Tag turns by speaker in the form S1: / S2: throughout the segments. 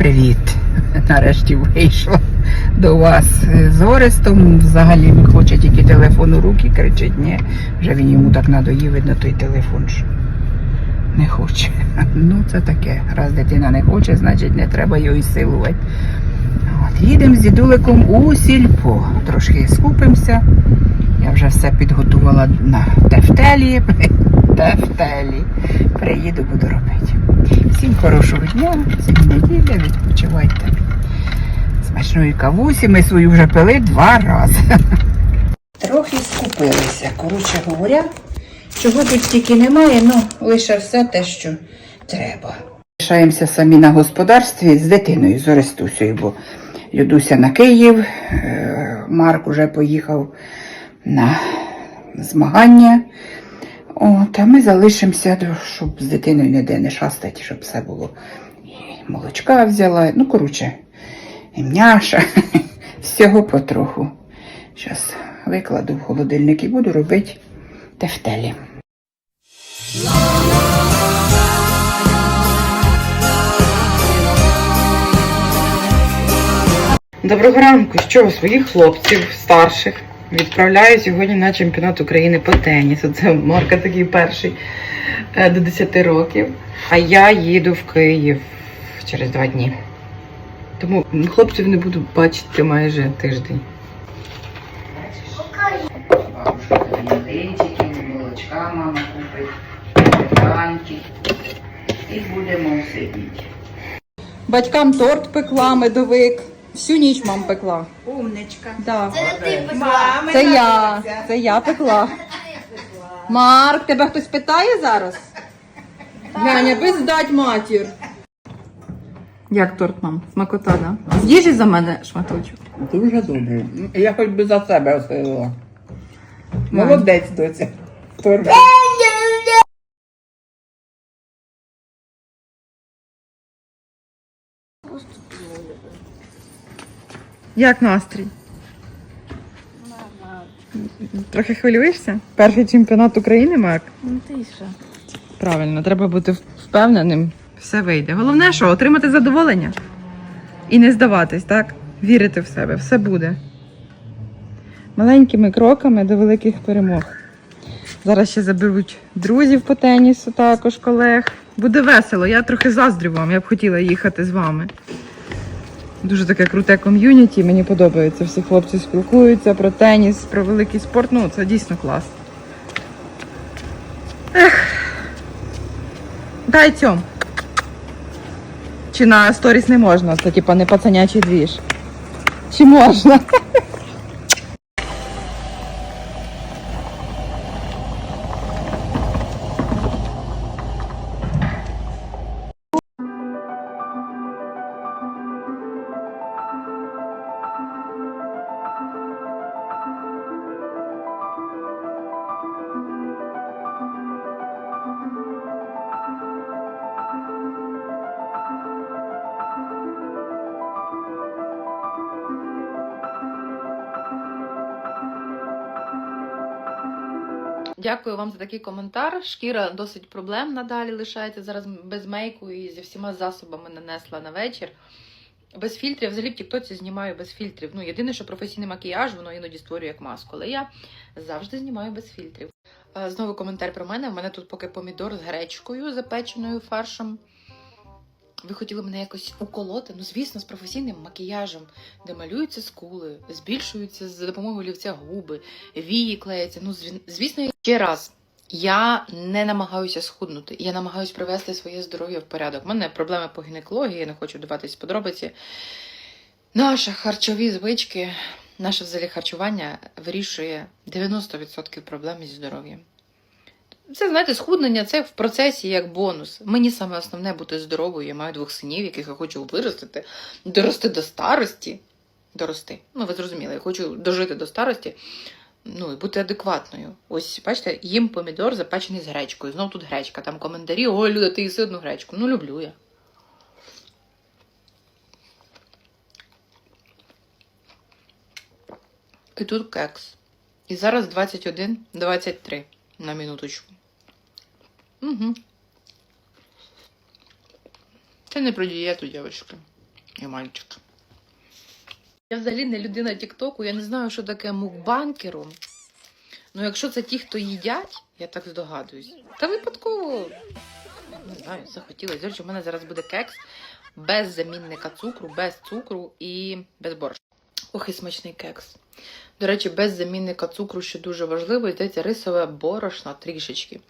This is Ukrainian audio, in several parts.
S1: привіт! Нарешті вийшла до вас з Орестом. Взагалі не хоче тільки телефон у руки, кричить, ні. Вже він йому так надоїв, видно той телефон. що Не хоче. Ну, це таке. Раз дитина не хоче, значить не треба його силувати. От, їдемо з дідуликом у сільпо. Трошки скупимося. Я вже все підготувала на тефтелі. Тефтелі. Приїду, буду робити. Всім хорошого дня, всім неділя, відпочивайте. Смачної кавусі ми свою вже пили два рази. Трохи скупилися, коротше говоря. Чого тут тільки немає, ну лише все те, що треба. Лишаємося самі на господарстві з дитиною, з Орестусею, бо Людуся на Київ, е, Марк уже поїхав на змагання. От, а ми залишимося, щоб з дитиною ніде не шастати, щоб все було. І молочка взяла, ну, коротше, і м'яша, всього потроху. Зараз викладу в холодильник і буду робити тефтелі.
S2: Доброго ранку. Що своїх хлопців старших відправляю сьогодні на чемпіонат України по тенісу. Це Марка такий перший е, до 10 років. А я їду в Київ через два дні. Тому хлопців не буду бачити майже тиждень.
S1: Бабушка ягодички, молочка мама купить. І будемо сидіти.
S3: Батькам торт пекла, медовик. Всю ніч мам пекла.
S1: Умничка.
S3: Да.
S1: Мами
S3: Це я. Це я пекла. Марк, тебе хтось питає зараз? Няня, ви здать матір. Як торт, мам? Смакота, да? З'їжі за мене шматочок.
S1: Дуже добре. Я хоч би за себе осилила. Молодець, доця. Торби.
S3: Як настрій? Трохи хвилюєшся? Перший чемпіонат України, Марк?
S4: Ну ти що?
S3: Правильно, треба бути впевненим. Все вийде. Головне, що отримати задоволення і не здаватись, так? Вірити в себе, все буде. Маленькими кроками до великих перемог. Зараз ще заберуть друзів по тенісу, також колег. Буде весело. Я трохи заздрю вам, я б хотіла їхати з вами. Дуже таке круте ком'юніті, мені подобається. Всі хлопці спілкуються про теніс, про великий спорт. Ну, це дійсно клас. Дай цьом. Чи на сторіс не можна? Це типа не пацанячий двіж. Чи можна?
S4: Дякую вам за такий коментар. Шкіра досить проблемна далі лишається зараз без мейку і зі всіма засобами нанесла на вечір. Без фільтрів, взагалі в Тіктоці знімаю без фільтрів. Ну, єдине, що професійний макіяж, воно іноді створює як маску, але я завжди знімаю без фільтрів. Е, Знову коментар про мене. У мене тут поки помідор з гречкою, запеченою фаршем. Ви хотіли мене якось уколоти? Ну, звісно, з професійним макіяжем, де малюються скули, збільшуються за допомогою олівця губи, вії клеяться. Ну, звісно, ще раз. Я не намагаюся схуднути, я намагаюся привести своє здоров'я в порядок. У мене проблеми по гінекології, я не хочу вдаватись в подробиці. Наші харчові звички, наше взагалі харчування вирішує 90% проблем зі здоров'ям. Це, знаєте, схуднення це в процесі як бонус. Мені саме основне бути здоровою. Я маю двох синів, яких я хочу виростити, дорости до старості. Дорости. Ну, ви зрозуміли, я хочу дожити до старості. Ну і бути адекватною. Ось, бачите, їм помідор запечений з гречкою. Знов тут гречка. Там коментарі, ой, Люда, ти їси одну гречку. Ну, люблю я. І тут кекс. І зараз 21-23 на минуточку. Угу. Це не про дієту, дівчатки. і мальчик. Я взагалі не людина Тіктоку, я не знаю, що таке мукбанкером. Ну, якщо це ті, хто їдять, я так здогадуюсь. Та випадково, не знаю, захотілося. Речі, у мене зараз буде кекс без замінника цукру, без цукру і без борщу. Ох, і смачний кекс. До речі, без замінника цукру, що дуже важливо, йдеться рисове борошно трішечки.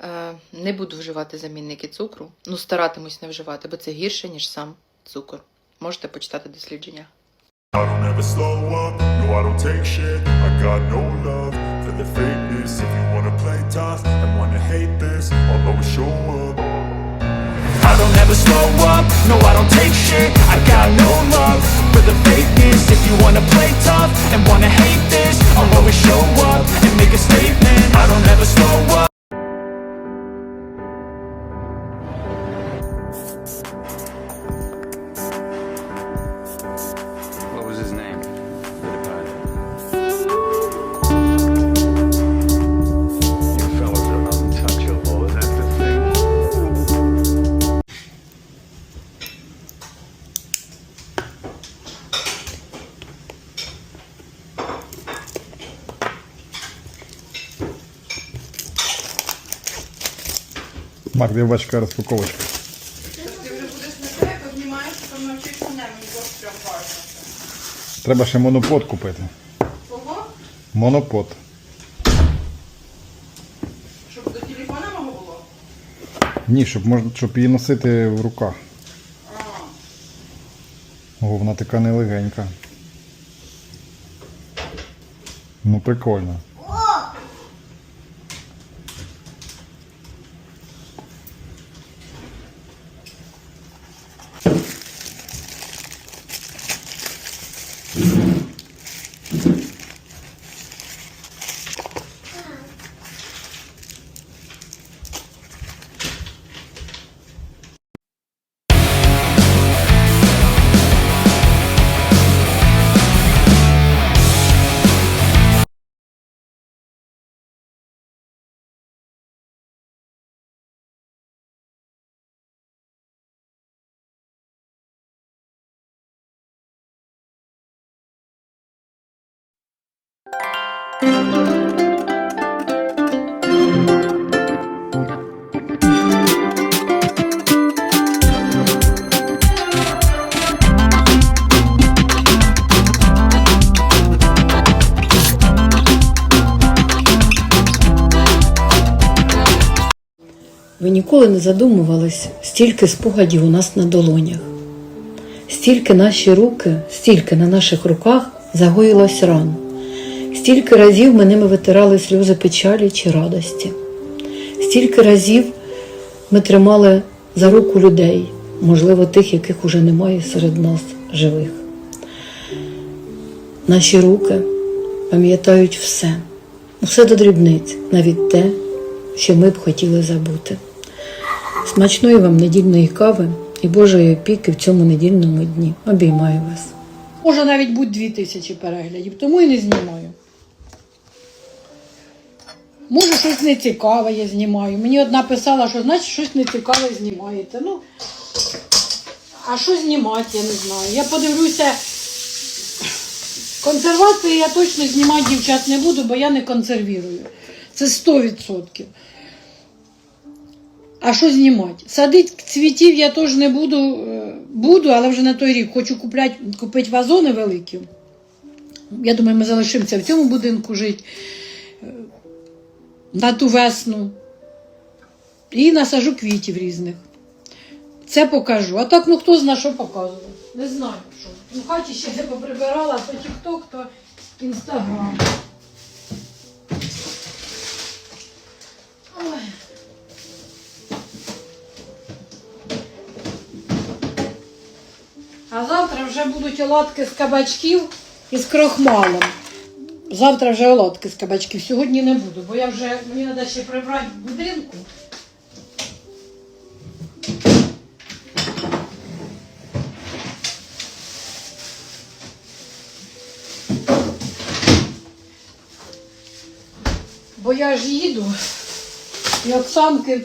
S4: Е, не буду вживати замінники цукру. Ну, старатимусь не вживати, бо це гірше, ніж сам цукор. Можете почитати дослідження.
S5: I don't ever slow up, I don't take shit. I got no
S6: Марк, де бачка розпаковочка.
S3: Ти вже будеш на себе познімаєшся, то навчиш мене, мені дуже прям важко.
S6: Треба ще монопод купити.
S3: Кого?
S6: Монопод.
S3: Щоб до телефона мого було?
S6: Ні, щоб можна, щоб її носити в руках. О, вона така нелегенька. Ну, прикольно.
S7: Ви ніколи не задумувались, стільки спогадів у нас на долонях, стільки наші руки, стільки на наших руках загоїлось ран, стільки разів ми ними витирали сльози печалі чи радості, стільки разів ми тримали за руку людей, можливо, тих, яких уже немає серед нас живих. Наші руки пам'ятають все, усе до дрібниць, навіть те, що ми б хотіли забути. Смачної вам недільної кави і Божої опіки в цьому недільному дні. Обіймаю вас.
S8: Може навіть бути дві тисячі переглядів, тому і не знімаю. Може, щось нецікаве я знімаю. Мені одна писала, що значить щось нецікаве знімаєте. Ну, а що знімати, я не знаю. Я подивлюся. Консервації я точно знімати дівчат не буду, бо я не консервірую. Це 100%. А що знімати? Садити цвітів я теж не буду, е, буду, але вже на той рік хочу купляти, купити вазони великі. Я думаю, ми залишимося в цьому будинку жити на ту весну. І насажу квітів різних. Це покажу. А так, ну хто знає, що показувати. Не знаю, що. Ну, хаті ще не поприбирала, то тік-ток, то інстаграм. А завтра вже будуть оладки з кабачків і з крохмалем. Завтра вже оладки з кабачків. Сьогодні не буду, бо я вже мені треба ще прибрати будинку. Бо я ж їду, і Оксанки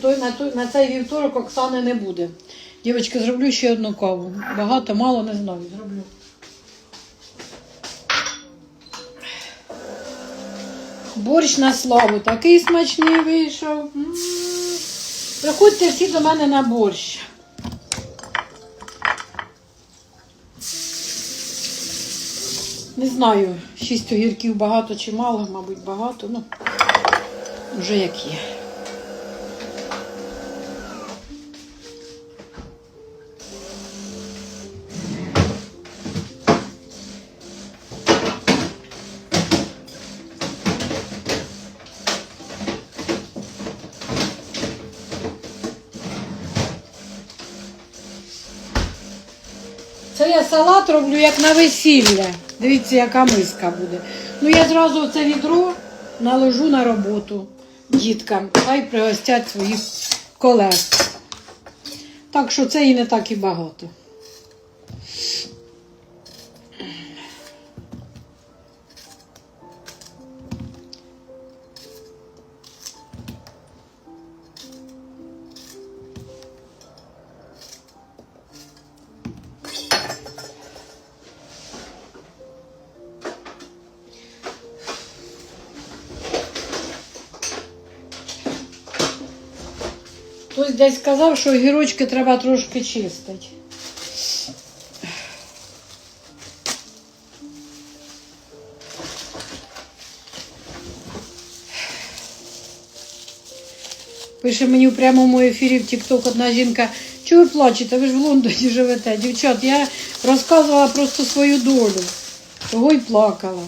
S8: на, цей вівторок Оксани не буде. Дівчатки, зроблю ще одну каву. Багато, мало, не знаю. Зроблю. Борщ на славу. Такий смачний вийшов. Приходьте всі до мене на борщ. Не знаю, шість огірків багато чи мало, мабуть, багато. Ну, вже як є. Роблю як на весілля. Дивіться, яка миска буде. Ну я зразу це відро наложу на роботу діткам. Хай пригостять своїх колег. Так що це і не так і багато. Сказав, що огірочки треба трошки чистити. Пише мені в прямому ефірі в TikTok одна жінка, чого ви плачете, ви ж в Лондоні живете. Дівчат, я розказувала просто свою долю. Того й плакала.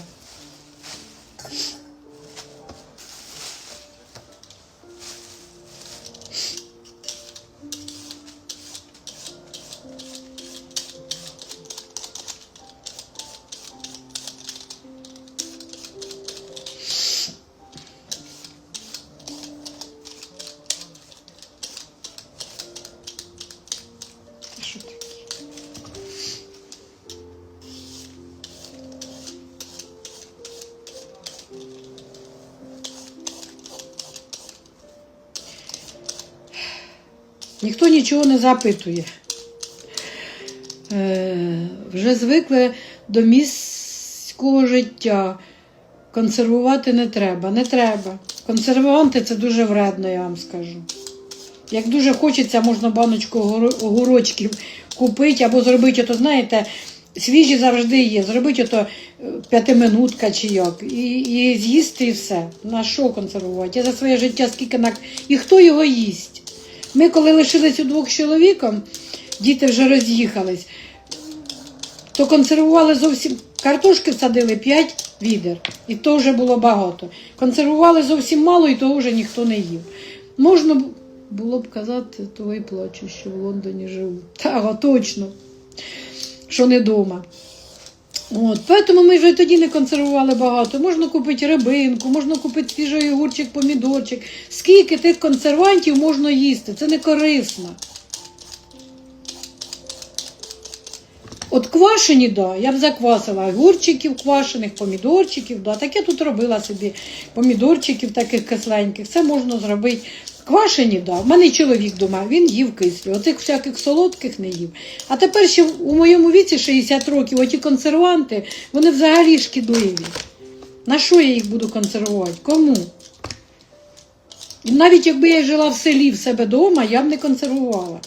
S8: Ніхто нічого не запитує. Е, вже звикли до міського життя. Консервувати не треба. Не треба. Консерванти це дуже вредно, я вам скажу. Як дуже хочеться, можна баночку огурочків купити або зробити, ото, знаєте, свіжі завжди є. Зробити ото е, п'ятиминутка чи як. І, і з'їсти і все. На що консервувати? Я за своє життя скільки на. І хто його їсть? Ми, коли лишились удвох з чоловіком, діти вже роз'їхались, то консервували зовсім. Картошки садили 5 відер, і то вже було багато. Консервували зовсім мало, і того вже ніхто не їв. Можна було б казати, того і плачу, що в Лондоні живу. Так, точно, що не вдома. От, тому ми вже тоді не консервували багато. Можна купити рибинку, можна купити свіжий огурчик, помідорчик. Скільки тих консервантів можна їсти? Це не корисно. От квашені, да, я б заквасила огурчиків квашених, помідорчиків, да. Так я тут робила собі помідорчиків таких кисленьких. Це можна зробити. Квашені, да. В мене чоловік вдома, він їв кислі. Оцих всяких солодких не їв. А тепер ще у моєму віці 60 років, оті консерванти, вони взагалі шкідливі. На що я їх буду консервувати? Кому? І навіть якби я жила в селі в себе вдома, я б не консервувала.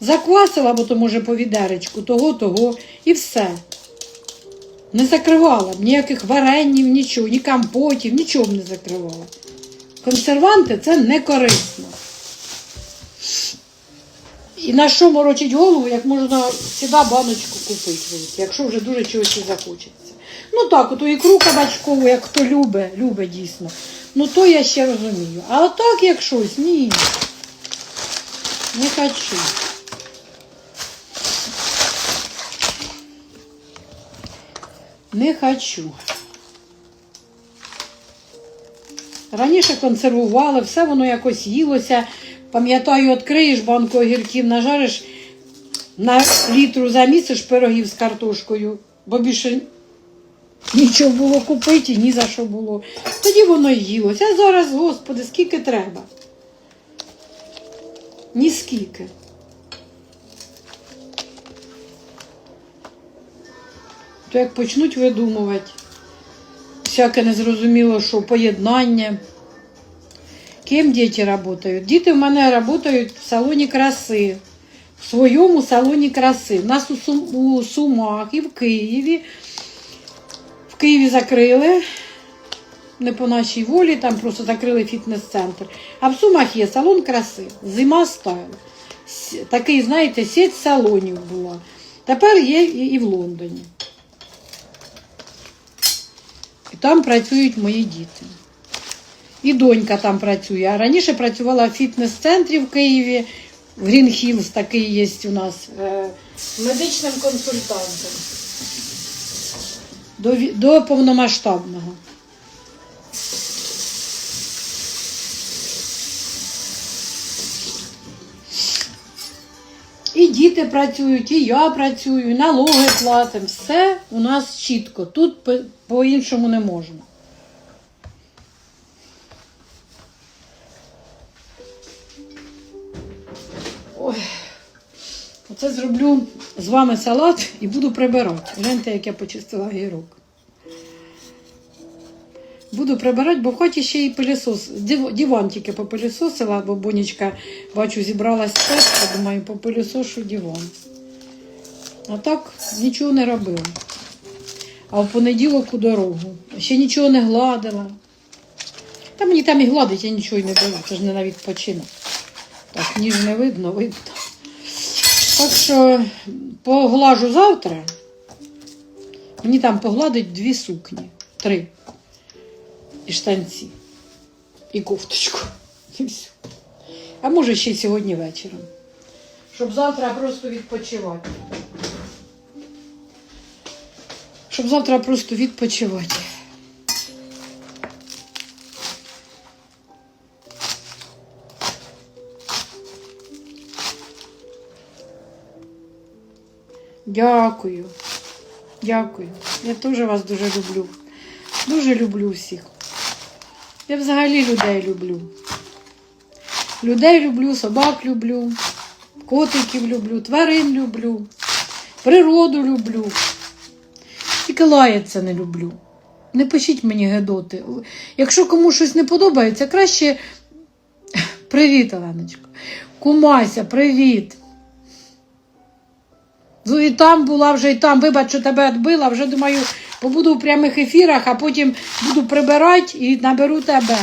S8: Заквасила, бо то може по відеречку, того, того, і все. Не закривала б ніяких варенів, нічого, ні компотів, нічого б не закривала. Консерванти це не корисно. І на що морочить голову, як можна сюди баночку купити, якщо вже дуже чогось і захочеться. Ну так, ото ікру кабачкову, як хто любить, любить дійсно. Ну то я ще розумію. А отак як щось, ні. Не хочу. Не хочу. Раніше консервували, все воно якось їлося. Пам'ятаю, відкриєш банку огірків, нажариш на літру замісиш пирогів з картошкою, бо більше нічого було купити, ні за що було. Тоді воно їлося. А зараз, господи, скільки треба. Ні скільки. То як почнуть видумувати всяке незрозуміло, що поєднання. Ким діти працюють? Діти в мене працюють в салоні краси, в своєму салоні краси. У нас у, Сум, у Сумах і в Києві. В Києві закрили, не по нашій волі, там просто закрили фітнес-центр. А в Сумах є салон краси, зима стайл. Такий, знаєте, сеть салонів була. Тепер є і в Лондоні. І там працюють мої діти. І донька там працює. А раніше працювала в фітнес-центрі в Києві. В Green такий є у нас е, медичним консультантом. До, до повномасштабного. І діти працюють, і я працюю, і налоги платимо. Все у нас чітко. Тут по- по-іншому не можна. Ой. Оце зроблю з вами салат і буду прибирати. Гляньте, як я почистила гірок. Буду прибирати, бо в хаті ще й пилісос. Диван тільки попилісосила, бо бонечка, бачу, зібралась спецька, думаю, попилісошу диван. А так нічого не робила. А в понеділок у дорогу. Ще нічого не гладила. Та мені там і гладить, я нічого й не беру. Це ж не на відпочинок. Так, ніж не видно, видно. Так що поглажу завтра. Мені там погладить дві сукні. Три. І штанці. І кофточку. І все. А може ще й сьогодні вечором. Щоб завтра просто відпочивати. Щоб завтра просто відпочивати. Дякую. Дякую. Я теж вас дуже люблю. Дуже люблю всіх. Я взагалі людей люблю. Людей люблю, собак люблю, котиків люблю, тварин люблю, природу люблю. Тільки лаятися не люблю. Не пишіть мені гедоти. Якщо комусь щось не подобається, краще привіт, Оленочко. Кумайся, привіт. Ну і там була вже і там, вибач, що тебе відбила, вже думаю, побуду в прямих ефірах, а потім буду прибирати і наберу тебе.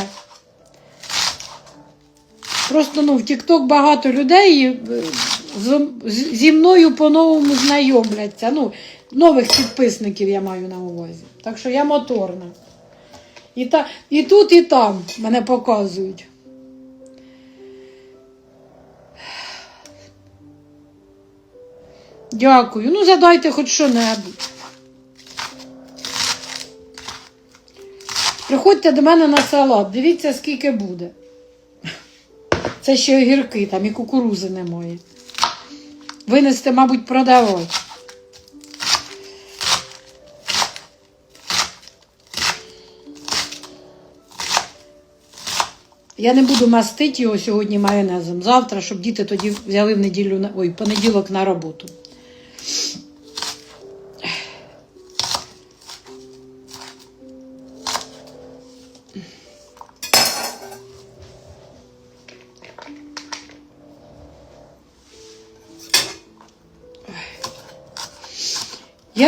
S8: Просто ну, в TikTok багато людей е, з- з- зі мною по-новому знайомляться. Ну, нових підписників я маю на увазі. Так що я моторна. І, та, і тут, і там мене показують. Дякую. Ну, задайте хоч що-небудь. Приходьте до мене на салат, дивіться, скільки буде. Це ще огірки, там і кукурузи немає. Винести, мабуть, продавати. Я не буду мастити його сьогодні майонезом. Завтра, щоб діти тоді взяли в неділю ой, понеділок на роботу.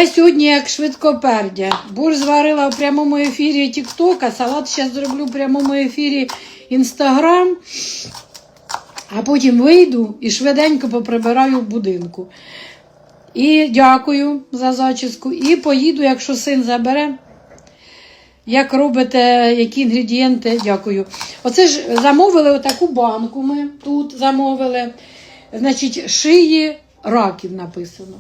S8: Я сьогодні як швидкопердя. Борщ зварила в прямому ефірі Тіктока, салат зараз зроблю в прямому ефірі Інстаграм, а потім вийду і швиденько поприбираю в будинку. І дякую за зачіску. І поїду, якщо син забере. Як робите, які інгредієнти, дякую. Оце ж замовили отаку банку. Ми тут замовили. Значить, шиї раків написано.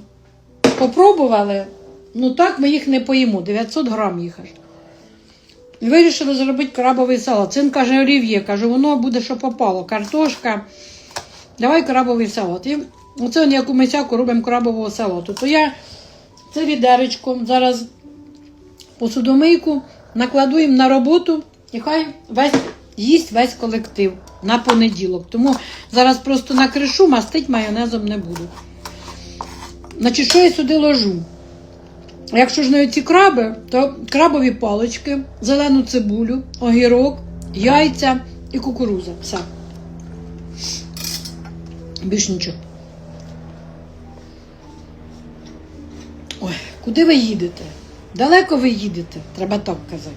S8: Попробували, ну так ми їх не поїмо, 900 грам їх аж. Вирішили зробити крабовий салат. Син каже, олів'є, каже, воно буде, що попало. Картошка. Давай крабовий салат. І оце як у мисяку робимо крабового салату. То я це відеречко зараз посудомийку накладу їм на роботу і хай весь їсть весь колектив на понеділок. Тому зараз просто накришу, мастить майонезом не буду. Значить, що я сюди ложу? Якщо ж не ці краби, то крабові палички, зелену цибулю, огірок, яйця і кукуруза. Все. Більш нічого. Ой, куди ви їдете? Далеко ви їдете, треба так казати.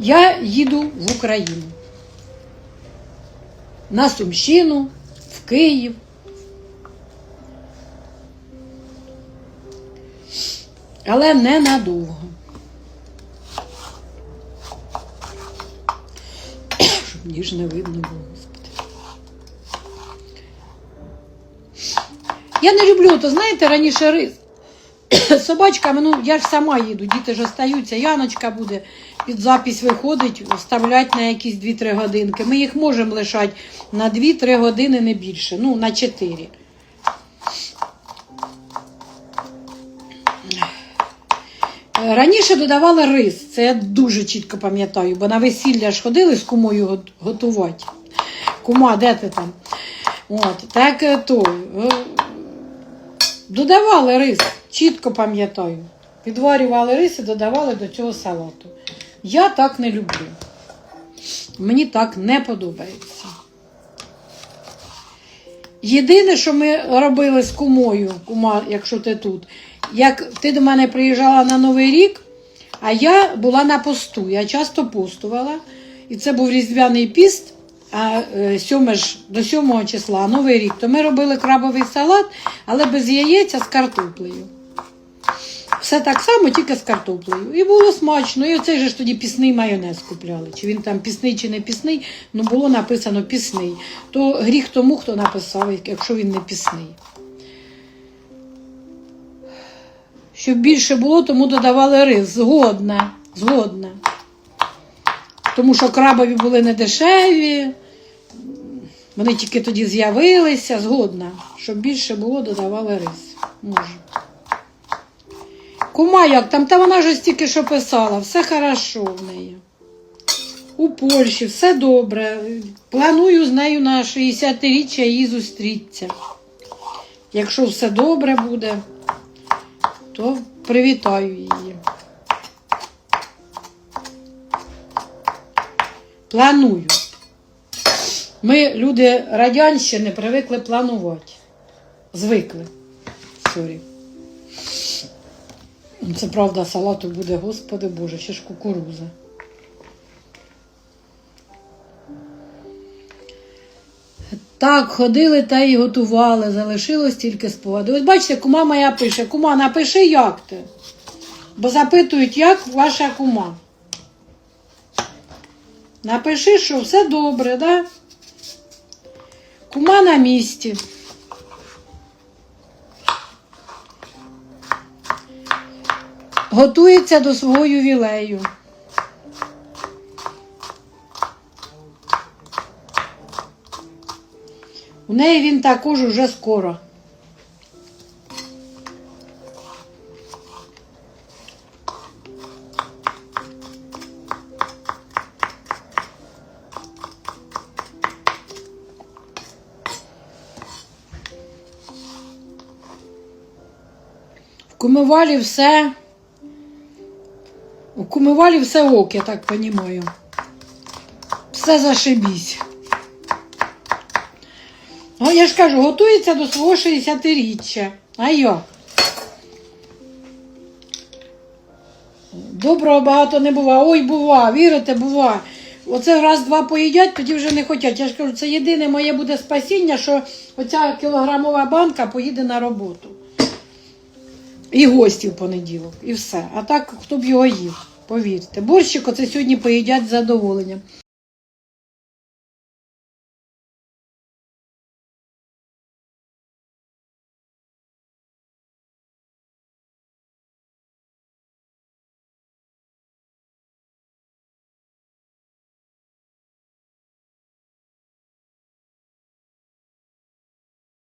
S8: Я їду в Україну. На Сумщину, в Київ. Але ненадовго. Щоб ніж не видно було, господи. Я не люблю, то знаєте, раніше рис. собачками, ну я ж сама їду, діти ж остаються. Яночка буде під запись виходить, вставлять на якісь 2-3 годинки. Ми їх можемо лишати на 2-3 години, не більше, ну на 4. Раніше додавали рис, це я дуже чітко пам'ятаю, бо на весілля ж ходили з кумою готувати. Кума, де ти там? От, так е, то. е, Додавали рис, чітко пам'ятаю. Підварювали рис і додавали до цього салату. Я так не люблю. Мені так не подобається. Єдине, що ми робили з кумою, кума, якщо ти тут, як ти до мене приїжджала на Новий рік, а я була на посту. Я часто постувала, і це був різдвяний піст. А е, сьоме ж до 7 числа, Новий рік, то ми робили крабовий салат, але без яєць, а з картоплею. Все так само, тільки з картоплею. І було смачно. І оцей же ж тоді пісний майонез купляли. Чи він там пісний, чи не пісний, ну було написано пісний. То гріх тому, хто написав, якщо він не пісний. Щоб більше було, тому додавали рис. Згодна. Згодна. Тому що крабові були не дешеві, вони тільки тоді з'явилися, згодна. Щоб більше було, додавали рис. Може. Кума як там, та вона ж тільки що писала, все хорошо в неї. У Польщі, все добре. Планую з нею на 60-річчя її зустрітися. Якщо все добре буде, то привітаю її. Планую. Ми, люди радянщини, привикли планувати. Звикли. Сорі. Це правда, салату буде, господи Боже, ще ж кукуруза. Так, ходили та й готували, залишилось тільки спогади. Ось бачите, кума моя пише, кума, напиши, як ти. Бо запитують, як ваша кума. Напиши, що все добре, да? Кума на місці. Готується до свого ювілею. У неї він також уже скоро. В Кумивалі все. У Кумивалі все ок, я так розумію. Все зашибісь. Ну, я ж кажу, готується до свого 60-річчя. А як? Доброго багато не бува. Ой, бува, вірите, бува. Оце раз-два поїдять, тоді вже не хочуть. Я ж кажу, це єдине моє буде спасіння, що оця кілограмова банка поїде на роботу. І гості в понеділок, і все. А так, хто б його їв, повірте. Борщик оце сьогодні поїдять з задоволенням.